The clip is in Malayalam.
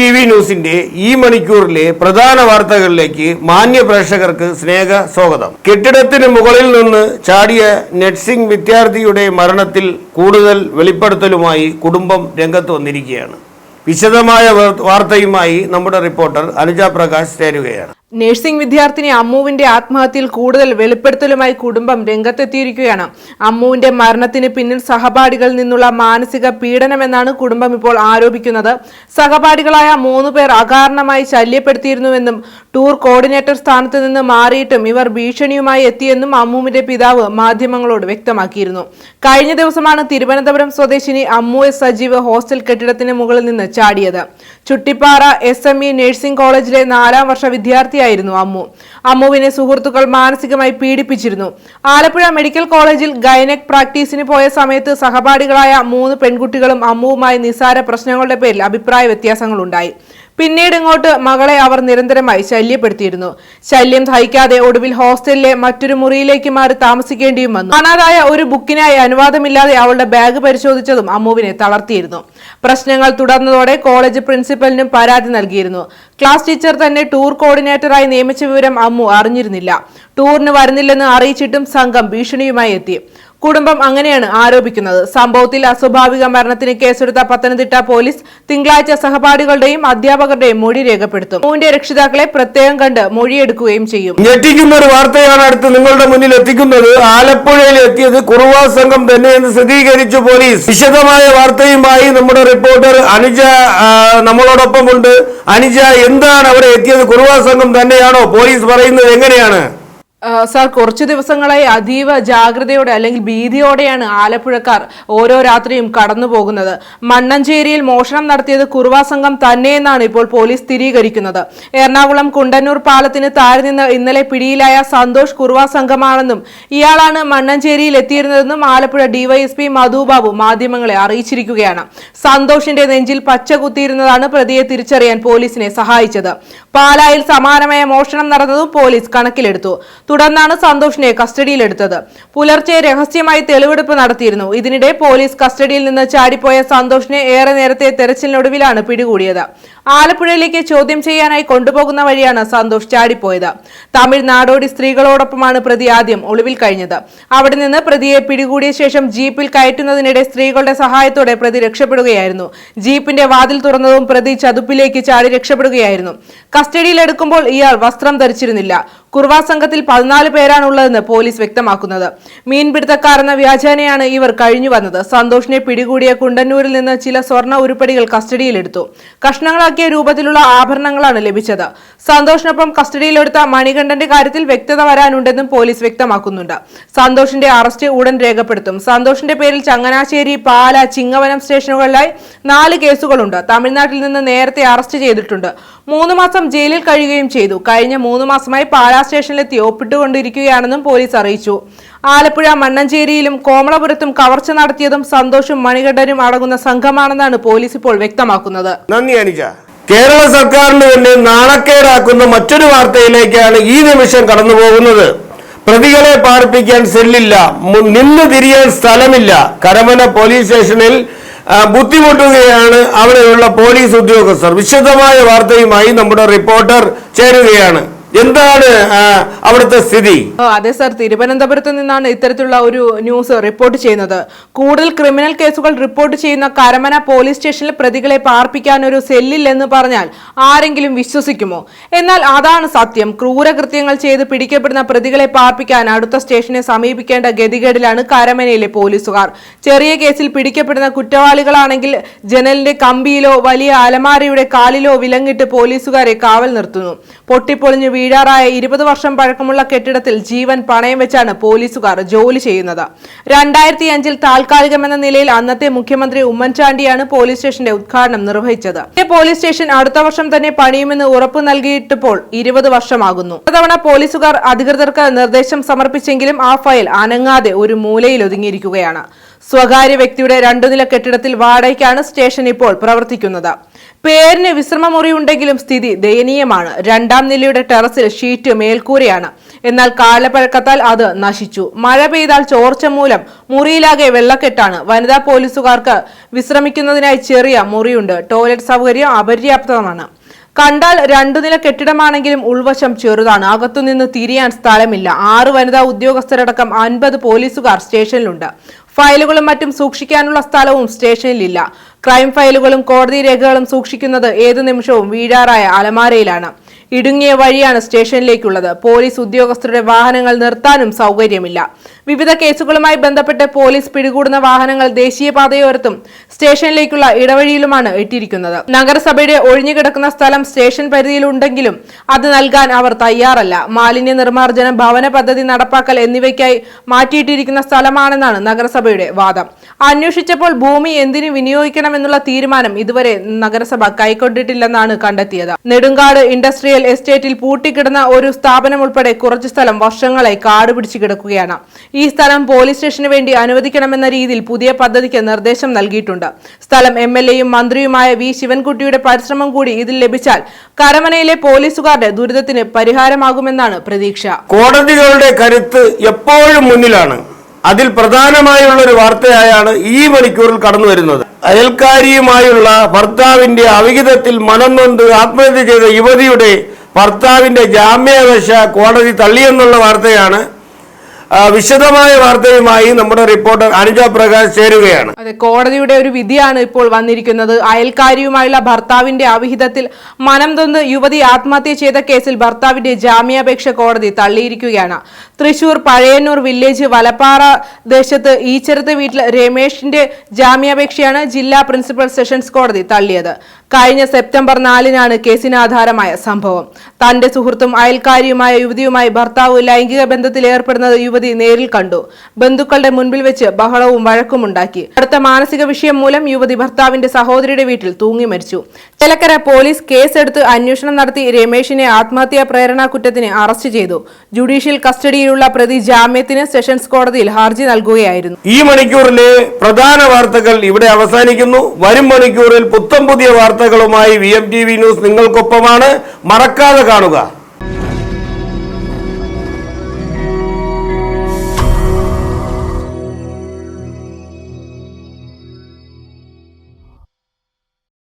ടി വി ന്യൂസിന്റെ ഈ മണിക്കൂറിലെ പ്രധാന വാർത്തകളിലേക്ക് മാന്യ പ്രേക്ഷകർക്ക് സ്നേഹ സ്വാഗതം. കെട്ടിടത്തിന് മുകളിൽ നിന്ന് ചാടിയ നഴ്സിംഗ് വിദ്യാർത്ഥിയുടെ മരണത്തിൽ കൂടുതൽ വെളിപ്പെടുത്തലുമായി കുടുംബം രംഗത്ത് വന്നിരിക്കുകയാണ്. വിശദമായ വാർത്തയുമായി നമ്മുടെ റിപ്പോർട്ടർ അനുജ പ്രകാശ് ചേരുകയാണ്. നഴ്സിംഗ് വിദ്യാർത്ഥിനി അമ്മുവിന്റെ ആത്മഹത്യയിൽ കൂടുതൽ വെളിപ്പെടുത്തലുമായി കുടുംബം രംഗത്തെത്തിയിരിക്കുകയാണ്. അമ്മുവിന്റെ മരണത്തിന് പിന്നിൽ സഹപാഠികളിൽ നിന്നുള്ള മാനസിക പീഡനമെന്നാണ് കുടുംബം ഇപ്പോൾ ആരോപിക്കുന്നത്. സഹപാഠികളായ മൂന്ന് പേർ അകാരണമായി ശല്യപ്പെടുത്തിയിരുന്നുവെന്നും ടൂർ കോർഡിനേറ്റർ സ്ഥാനത്ത് നിന്ന് മാറിയിട്ടും ഇവർ ഭീഷണിയുമായി എത്തിയെന്നും അമ്മുവിന്റെ പിതാവ് മാധ്യമങ്ങളോട് വ്യക്തമാക്കിയിരുന്നു. കഴിഞ്ഞ ദിവസമാണ് തിരുവനന്തപുരം സ്വദേശിനി അമ്മു എസ് സജീവ് ഹോസ്റ്റൽ കെട്ടിടത്തിന് മുകളിൽ നിന്ന് ചാടിയത്. Chuttippara S M E nursing കോളേജിലെ നാലാം വർഷ വിദ്യാർത്ഥിയായിരുന്നു അമ്മു. അമ്മുവിനെ സുഹൃത്തുക്കൾ മാനസികമായി പീഡിപ്പിച്ചിരുന്നു. ആലപ്പുഴ മെഡിക്കൽ കോളേജിൽ ഗൈനക് പ്രാക്ടീസിന് പോയ സമയത്ത് സഹപാഠികളായ മൂന്ന് പെൺകുട്ടികളും അമ്മുവുമായി നിസാര പ്രശ്നങ്ങളുടെ പേരിൽ അഭിപ്രായ വ്യത്യാസങ്ങളുണ്ടായി. പിന്നീട് ഇങ്ങോട്ട് മകളെ അവർ നിരന്തരമായി ശല്യപ്പെടുത്തിയിരുന്നു. ശല്യം സഹിക്കാതെ ഒടുവിൽ ഹോസ്റ്റലിലെ മറ്റൊരു മുറിയിലേക്ക് മാറി താമസിക്കേണ്ടിയും വന്നു. കാണാതായ ഒരു ബുക്കിനായി അനുവാദമില്ലാതെ അവളുടെ ബാഗ് പരിശോധിച്ചതും അമ്മുവിനെ തളർത്തിയിരുന്നു. പ്രശ്നങ്ങൾ തുടർന്നതോടെ കോളേജ് പ്രിൻസിപ്പലിനും പരാതി നൽകിയിരുന്നു. ക്ലാസ് ടീച്ചർ തന്നെ ടൂർ കോർഡിനേറ്ററായി നിയമിച്ച വിവരം അമ്മു അറിഞ്ഞിരുന്നില്ല. ടൂറിന് വരുന്നില്ലെന്ന് അറിയിച്ചിട്ടും സംഘം ഭീഷണിയുമായി എത്തി. കുടുംബം അങ്ങനെയാണ് ആരോപിക്കുന്നത്. സംഭവത്തിൽ അസ്വാഭാവിക മരണത്തിന് കേസെടുത്ത പത്തനംതിട്ട പോലീസ് തിങ്കളാഴ്ച സഹപാഠികളുടെയും അധ്യാപകരുടെയും മൊഴി രേഖപ്പെടുത്തും. അമ്മുവിന്റെ രക്ഷിതാക്കളെ പ്രത്യേകം കണ്ട് മൊഴിയെടുക്കുകയും ചെയ്യും. ഞെട്ടിക്കുന്ന ഒരു വാർത്തയാണ് അടുത്ത് നിങ്ങളുടെ മുന്നിൽ എത്തിക്കുന്നത്. ആലപ്പുഴയിൽ എത്തിയത് കുറുവാ സംഘം തന്നെയെന്ന് സ്ഥിരീകരിച്ചു പോലീസ്. വിശദമായ വാർത്തയുമായി നമ്മുടെ റിപ്പോർട്ടർ അനുജ നമ്മളോടൊപ്പം ഉണ്ട് അനുജ എന്താണ് അവിടെ എത്തിയത്? കുറുവാ സംഘം തന്നെയാണോ? പോലീസ് പറയുന്നത് എങ്ങനെയാണ്? സാർ കുറച്ചു ദിവസങ്ങളായി അതീവ ജാഗ്രതയോടെ അല്ലെങ്കിൽ ഭീതിയോടെയാണ് ആലപ്പുഴക്കാർ ഓരോ രാത്രിയും കടന്നു പോകുന്നത്. മണ്ണഞ്ചേരിയിൽ മോഷണം നടത്തിയത് കുറുവ സംഘം തന്നെയെന്നാണ് ഇപ്പോൾ പോലീസ് സ്ഥിരീകരിക്കുന്നത്. എറണാകുളം കുണ്ടന്നൂർ പാലത്തിന് താഴെ നിന്ന് ഇന്നലെ പിടിയിലായ സന്തോഷ് കുറുവ സംഘമാണെന്നും ഇയാളാണ് മണ്ണഞ്ചേരിയിൽ എത്തിയിരുന്നതെന്നും ആലപ്പുഴ ഡിവൈഎസ്പി മധുബാബു മാധ്യമങ്ങളെ അറിയിച്ചിരിക്കുകയാണ്. സന്തോഷിന്റെ നെഞ്ചിൽ പച്ച കുത്തിയിരുന്നതാണ് പ്രതിയെ തിരിച്ചറിയാൻ പോലീസിനെ സഹായിച്ചത്. പാലായിൽ സമാനമായ മോഷണം നടന്നതും പോലീസ് കണക്കിലെടുത്തു. തുടർന്നാണ് സന്തോഷിനെ കസ്റ്റഡിയിലെടുത്തത്. പുലർച്ചെ രഹസ്യമായി തെളിവെടുപ്പ് നടത്തിയിരുന്നു. ഇതിനിടെ പോലീസ് കസ്റ്റഡിയിൽ നിന്ന് ചാടിപ്പോയ സന്തോഷിനെ ഏറെ നേരത്തെ തെരച്ചിലിനൊടുവിലാണ് പിടികൂടിയത്. ആലപ്പുഴയിലേക്ക് ചോദ്യം ചെയ്യാനായി കൊണ്ടുപോകുന്ന വഴിയാണ് സന്തോഷ് ചാടിപ്പോയത്. തമിഴ് നാടോടി സ്ത്രീകളോടൊപ്പമാണ് പ്രതി ആദ്യം ഒളിവിൽ കഴിഞ്ഞത്. അവിടെ നിന്ന് പ്രതിയെ പിടികൂടിയ ശേഷം ജീപ്പിൽ കയറ്റുന്നതിനിടെ സ്ത്രീകളുടെ സഹായത്തോടെ പ്രതി രക്ഷപ്പെടുകയായിരുന്നു. ജീപ്പിന്റെ വാതിൽ തുറന്നതും പ്രതി ചതുപ്പിലേക്ക് ചാടി രക്ഷപ്പെടുകയായിരുന്നു. കസ്റ്റഡിയിലെടുക്കുമ്പോൾ ഇയാൾ വസ്ത്രം ധരിച്ചിരുന്നില്ല. കുർവാ സംഘത്തിൽ പതിനാല് പേരാണുള്ളതെന്ന് പോലീസ് വ്യക്തമാക്കുന്നത്. മീൻപിടുത്തക്കാരെന്ന വ്യാജേനയാണ് ഇവർ കഴിഞ്ഞു വന്നത് സന്തോഷിനെ പിടികൂടിയ കുണ്ടന്നൂരിൽ നിന്ന് ചില സ്വർണ ഉരുപ്പടികൾ കസ്റ്റഡിയിലെടുത്തു. കഷ്ണങ്ങളാക്കിയ രൂപത്തിലുള്ള ആഭരണങ്ങളാണ് ലഭിച്ചത്. സന്തോഷിനൊപ്പം കസ്റ്റഡിയിലെടുത്ത മണികണ്ഠന്റെ കാര്യത്തിൽ വ്യക്തത വരാനുണ്ടെന്നും പോലീസ് വ്യക്തമാക്കുന്നുണ്ട്. സന്തോഷിന്റെ അറസ്റ്റ് ഉടൻ രേഖപ്പെടുത്തും. സന്തോഷിന്റെ പേരിൽ ചങ്ങനാശ്ശേരി പാല ചിങ്ങവനം സ്റ്റേഷനുകളിലായി നാല് കേസുകളുണ്ട്. തമിഴ്നാട്ടിൽ നിന്ന് നേരത്തെ അറസ്റ്റ് ചെയ്തിട്ടുണ്ട്. മൂന്ന് മാസം ജയിലിൽ കഴിയുകയും ചെയ്തു. കഴിഞ്ഞ മൂന്ന് മാസമായി പാല സ്റ്റേഷനിലെത്തി ഒപ്പിട്ടുകൊണ്ടിരിക്കുകയാണെന്നും പോലീസ് അറിയിച്ചു. ആലപ്പുഴ മണ്ണഞ്ചേരിയിലും കോമളപുരത്തും കവർച്ച നടത്തിയതും സന്തോഷും മണികണ്ഠനും അടങ്ങുന്ന സംഘമാണെന്നാണ് പോലീസ് ഇപ്പോൾ വ്യക്തമാക്കുന്നത്. നന്ദി അനുജ. കേരള സർക്കാരിന് തന്നെ നാണക്കേടാക്കുന്ന മറ്റൊരു വാർത്തയിലേക്കാണ് ഈ നിമിഷം കടന്നു പോകുന്നത് പ്രതികളെ പാർപ്പിക്കാൻ സെല്ലില്ല നിന്ന് തിരിയാൻ സ്ഥലമില്ല. കരമന പോലീസ് സ്റ്റേഷനിൽ ബുദ്ധിമുട്ടുകയാണ് അവിടെയുള്ള പോലീസ് ഉദ്യോഗസ്ഥർ. വിശദമായ വാർത്തയുമായി നമ്മുടെ റിപ്പോർട്ടർ ചേരുകയാണ്. എന്താണ് അവിടുത്തെ സ്ഥിതി? അതെ സർ തിരുവനന്തപുരത്ത് നിന്നാണ് ഇത്തരത്തിലുള്ള ഒരു ന്യൂസ് റിപ്പോർട്ട് ചെയ്യുന്നത്. കൂടുതൽ ക്രിമിനൽ കേസുകൾ റിപ്പോർട്ട് ചെയ്യുന്ന കരമന പോലീസ് സ്റ്റേഷനിൽ പ്രതികളെ പാർപ്പിക്കാൻ ഒരു സെല്ലില്ലെന്ന് പറഞ്ഞാൽ ആരെങ്കിലും വിശ്വസിക്കുമോ? എന്നാൽ അതാണ് സത്യം. ക്രൂരകൃത്യങ്ങൾ ചെയ്ത് പിടിക്കപ്പെടുന്ന പ്രതികളെ പാർപ്പിക്കാൻ അടുത്ത സ്റ്റേഷനെ സമീപിക്കേണ്ട ഗതികേടിലാണ് കരമനയിലെ പോലീസുകാർ. ചെറിയ കേസിൽ പിടിക്കപ്പെടുന്ന കുറ്റവാളികളാണെങ്കിൽ ജനലിന്റെ കമ്പിയിലോ വലിയ അലമാരയുടെ കാലിലോ വിലങ്ങിട്ട് പോലീസുകാരെ കാവൽ നിർത്തുന്നു. പൊട്ടിപ്പൊളിഞ്ഞ് വീഴാറായ ഇരുപത് വർഷം പഴക്കമുള്ള കെട്ടിടത്തിൽ ജീവൻ പണയം വെച്ചാണ് പോലീസുകാർ ജോലി ചെയ്യുന്നത്. രണ്ടായിരത്തി അഞ്ചിൽ താൽക്കാലികമെന്ന നിലയിൽ അന്നത്തെ മുഖ്യമന്ത്രി ഉമ്മൻചാണ്ടിയാണ് പോലീസ് സ്റ്റേഷന്റെ ഉദ്ഘാടനം നിർവഹിച്ചത്. പോലീസ് സ്റ്റേഷൻ അടുത്ത വർഷം തന്നെ പണിയുമെന്ന് ഉറപ്പ് നൽകിയിട്ടിപ്പോൾ ഇരുപത് വർഷമാകുന്നു. തവണ പോലീസുകാർ അധികൃതർക്ക് നിർദ്ദേശം സമർപ്പിച്ചെങ്കിലും ആ ഫയൽ അനങ്ങാതെ ഒരു മൂലയിൽ ഒതുങ്ങിയിരിക്കുകയാണ്. സ്വകാര്യ വ്യക്തിയുടെ രണ്ടു നില കെട്ടിടത്തിൽ വാടകയ്ക്കാണ് സ്റ്റേഷൻ ഇപ്പോൾ പ്രവർത്തിക്കുന്നത്. പേരിന് വിശ്രമമുറി ഉണ്ടെങ്കിലും സ്ഥിതി ദയനീയമാണ്. രണ്ടാം നിലയുടെ ടെറസിൽ ഷീറ്റ് മേൽക്കൂരയാണ്. എന്നാൽ കാലപ്പഴക്കത്താൽ അത് നശിച്ചു. മഴ പെയ്താൽ ചോർച്ച മൂലം മുറിയിലാകെ വെള്ളക്കെട്ടാണ്. വനിതാ പോലീസുകാർക്ക് വിശ്രമിക്കുന്നതിനായി ചെറിയ മുറിയുണ്ട്. ടോയ്ലറ്റ് സൗകര്യം അപര്യാപ്തമാണ്. കണ്ടാൽ രണ്ടു നില കെട്ടിടമാണെങ്കിലും ഉൾവശം ചെറുതാണ്. അകത്തുനിന്ന് തിരിയാൻ സ്ഥലമില്ല. ആറ് വനിതാ ഉദ്യോഗസ്ഥരടക്കം അൻപത് പോലീസുകാർ സ്റ്റേഷനിലുണ്ട്. ഫയലുകളും മറ്റും സൂക്ഷിക്കാനുള്ള സ്ഥലവും സ്റ്റേഷനിലില്ല. ക്രൈം ഫയലുകളും കോടതി രേഖകളും സൂക്ഷിക്കുന്നത് ഏതു നിമിഷവും വീഴാറായ അലമാരയിലാണ്. ഇടുങ്ങിയ വഴിയാണ് സ്റ്റേഷനിലേക്കുള്ളത്. പോലീസ് ഉദ്യോഗസ്ഥരുടെ വാഹനങ്ങൾ നിർത്താനും സൗകര്യമില്ല. വിവിധ കേസുകളുമായി ബന്ധപ്പെട്ട് പോലീസ് പിടികൂടുന്ന വാഹനങ്ങൾ ദേശീയപാതയോരത്തും സ്റ്റേഷനിലേക്കുള്ള ഇടവഴിയിലുമാണ് ഇട്ടിരിക്കുന്നത്. നഗരസഭയുടെ ഒഴിഞ്ഞുകിടക്കുന്ന സ്ഥലം സ്റ്റേഷൻ പരിധിയിലുണ്ടെങ്കിലും അത് നൽകാൻ അവർ തയ്യാറല്ല. മാലിന്യ നിർമ്മാർജനം ഭവന പദ്ധതി നടപ്പാക്കൽ എന്നിവയ്ക്കായി മാറ്റിയിട്ടിരിക്കുന്ന സ്ഥലമാണെന്നാണ് നഗരസഭയുടെ വാദം. അന്വേഷിച്ചപ്പോൾ ഭൂമി എന്തിനു വിനിയോഗിക്കണമെന്നുള്ള തീരുമാനം ഇതുവരെ നഗരസഭ കൈക്കൊണ്ടിട്ടില്ലെന്നാണ് കണ്ടെത്തിയത്. നെടുങ്കാട് ഇൻഡസ്ട്രിയൽ എസ്റ്റേറ്റിൽ പൂട്ടിക്കിടന്ന ഒരു സ്ഥാപനം ഉൾപ്പെടെ കുറച്ചു സ്ഥലം വർഷങ്ങളായി കാട് പിടിച്ചു കിടക്കുകയാണ്. ഈ സ്ഥലം പോലീസ് സ്റ്റേഷന് വേണ്ടി അനുവദിക്കണമെന്ന രീതിയിൽ പുതിയ പദ്ധതിക്ക് നിർദ്ദേശം നൽകിയിട്ടുണ്ട്. സ്ഥലം എം എൽ എയും മന്ത്രിയുമായ വി ശിവൻകുട്ടിയുടെ പരിശ്രമം കൂടി ഇതിൽ ലഭിച്ചാൽ കരമനയിലെ പോലീസുകാരുടെ ദുരിതത്തിന് പരിഹാരമാകുമെന്നാണ് പ്രതീക്ഷ. കോടതികളുടെ കരുത്ത് എപ്പോഴും മുന്നിലാണ്. അതിൽ പ്രധാനമായുള്ള ഒരു വാർത്തയായാണ് ഈ മണിക്കൂറിൽ കടന്നു വരുന്നത് അയൽക്കാരിയുമായുള്ള ഭർത്താവിന്റെ അവിഹിതത്തിൽ മനം നൊന്ത് ആത്മഹത്യ ചെയ്ത യുവതിയുടെ ഭർത്താവിന്റെ ജാമ്യാപേക്ഷ കോടതി തള്ളിയെന്നുള്ള വാർത്തയാണ് വിശദമായ വാർത്തയുമായി നമ്മുടെ റിപ്പോർട്ടർ അനുജ പ്രകാശ് ചേരുകയാണ്. അതെ കോടതിയുടെ ഒരു വിധിയാണ് ഇപ്പോൾ വന്നിരിക്കുന്നത്. അയൽക്കാരിയുമായുള്ള ഭർത്താവിന്റെ അവിഹിതത്തിൽ മനം തൊന്ന് യുവതി ആത്മഹത്യ ചെയ്ത കേസിൽ ഭർത്താവിന്റെ ജാമ്യാപേക്ഷ കോടതി തള്ളിയിരിക്കുകയാണ്. തൃശൂർ പഴയന്നൂർ വില്ലേജ് വലപ്പാറ ദേശത്ത് ഈച്ചരത്ത് വീട്ടിൽ രമേഷിന്റെ ജാമ്യാപേക്ഷയാണ് ജില്ലാ പ്രിൻസിപ്പൽ സെഷൻസ് കോടതി തള്ളിയത്. കഴിഞ്ഞ സെപ്റ്റംബർ നാലിനാണ് കേസിന് ആധാരമായ സംഭവം. തന്റെ സുഹൃത്തും അയൽക്കാരിയുമായ യുവതിയുമായി ഭർത്താവ് ലൈംഗിക ബന്ധത്തിൽ ഏർപ്പെടുന്നത് യുവതി നേരിൽ കണ്ടു. ബന്ധുക്കളുടെ മുൻപിൽ വെച്ച് ബഹളവും വഴക്കുമുണ്ടാക്കി അടുത്ത മാനസിക വിഷയം മൂലം യുവതി ഭർത്താവിന്റെ സഹോദരിയുടെ വീട്ടിൽ തൂങ്ങി മരിച്ചു. ചിലക്കര പോലീസ് കേസെടുത്ത് അന്വേഷണം നടത്തി രമേശിനെ ആത്മഹത്യാ പ്രേരണ കുറ്റത്തിന് അറസ്റ്റ് ചെയ്തു. ജുഡീഷ്യൽ കസ്റ്റഡിയിലുള്ള പ്രതി ജാമ്യത്തിന് സെഷൻസ് കോടതിയിൽ ഹർജി നൽകുകയായിരുന്നു. ഈ മണിക്കൂറിലെ പ്രധാന വാർത്തകൾ ഇവിടെ അവസാനിക്കുന്നു. വരും മണിക്കൂറിൽ പുത്തം പുതിയ വാർത്തകളുമായി V M T V news നിങ്ങൾക്കൊപ്പമാണ്. മറക്കാതെ കാണുക.